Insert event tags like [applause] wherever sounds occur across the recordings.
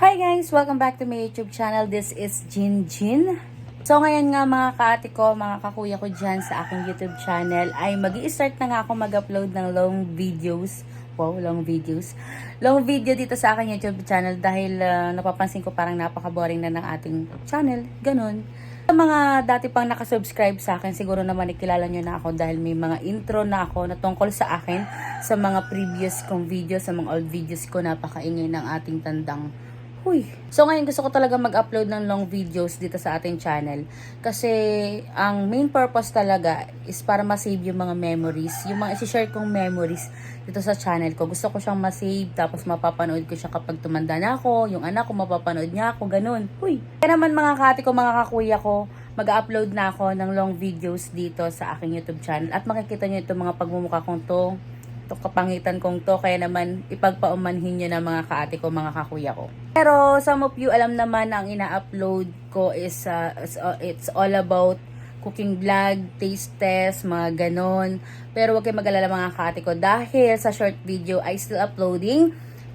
Hi guys! Welcome back to my YouTube channel. This is Jin Jin. So ngayon nga mga kaati ko, mga kakuya ko dyan sa aking YouTube channel ay mag start na nga ako mag-upload ng long videos. Wow, long videos. Long video dito sa aking YouTube channel dahil ah, napapansin ko parang napaka-boring na ng ating channel. Ganun. Sa mga dati pang nakasubscribe sa akin, siguro naman ikilala nyo na ako dahil may mga intro na ako na tungkol sa akin sa mga previous kong videos, sa mga old videos ko, napakaingay ng ating tandang Huy. So ngayon gusto ko talaga mag-upload ng long videos dito sa ating channel. Kasi ang main purpose talaga is para ma-save yung mga memories. Yung mga isi-share kong memories dito sa channel ko. Gusto ko siyang ma-save tapos mapapanood ko siya kapag tumanda na ako. Yung anak ko mapapanood niya ako. Ganun. Huy. Kaya naman mga kati ko, mga kakuya ko, mag-upload na ako ng long videos dito sa aking YouTube channel. At makikita nyo itong mga pagmumukha kong to to kapangitan kong to kaya naman ipagpaumanhin nyo na mga kaate ko, mga kakuya ko. Pero some of you alam naman na ang ina-upload ko is uh, it's, uh, it's all about cooking vlog, taste test, mga ganon. Pero wag kayo mag-alala mga kaate ko dahil sa short video I still uploading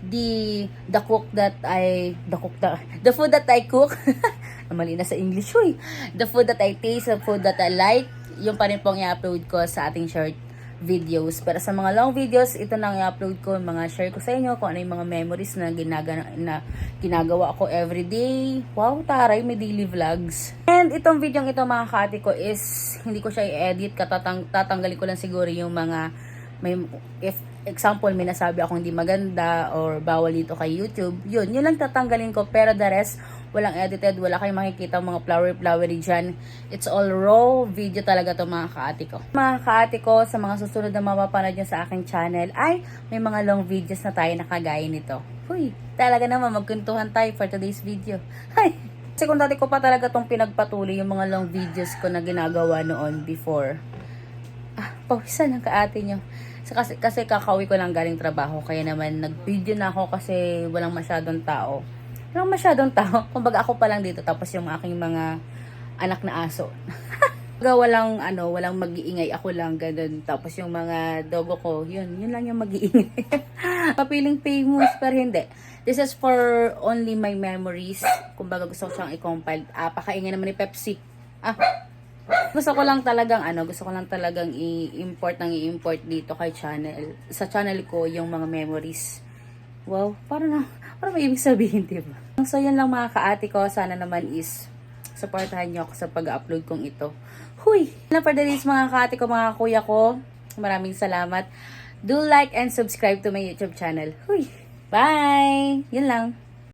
the the cook that I the cook the, [laughs] the food that I cook [laughs] mali na sa English huy. the food that I taste the food that I like yung pa rin pong i-upload ko sa ating short videos. Pero sa mga long videos, ito na i-upload ko, mga share ko sa inyo kung ano yung mga memories na, ginaga, na ginagawa ko everyday. Wow, taray, may daily vlogs. And itong video ito mga kati ko is, hindi ko siya i-edit, katatang, tatanggalin ko lang siguro yung mga, may, if example, may nasabi akong hindi maganda or bawal dito kay YouTube, yun, yun lang tatanggalin ko. Pero the rest, walang edited, wala kayong makikita mga flowery-flowery dyan. It's all raw video talaga to mga kaati ko. Mga kaati ko, sa mga susunod na mapapanood nyo sa aking channel, ay may mga long videos na tayo nakagaya nito. Huy, talaga naman magkuntuhan tayo for today's video. [laughs] Ay, kasi kung dati ko pa talaga tong pinagpatuloy yung mga long videos ko na ginagawa noon before. Ah, pawisan ang kaate nyo. Kasi, kasi kakauwi ko lang galing trabaho, kaya naman nag-video na ako kasi walang masyadong tao. Walang masyadong tao. [laughs] Kumbaga ako pa lang dito, tapos yung aking mga anak na aso. [laughs] Kumbaga walang, ano, walang mag-iingay. Ako lang, ganun. Tapos yung mga dogo ko, yun, yun lang yung mag-iingay. [laughs] Papiling famous, pero hindi. This is for only my memories. Kumbaga gusto ko siyang i-compile. Ah, pakaingay naman ni Pepsi. Ah, gusto ko lang talagang ano, gusto ko lang talagang i-import ng i-import dito kay channel. Sa channel ko yung mga memories. Wow, para na, para may ibig sabihin, di ba? So, yan lang mga kaati ko. Sana naman is supportahan niyo ako sa pag-upload kong ito. Huy! Na for the days mga kaati ko, mga kuya ko. Maraming salamat. Do like and subscribe to my YouTube channel. Huy! Bye! Yun lang.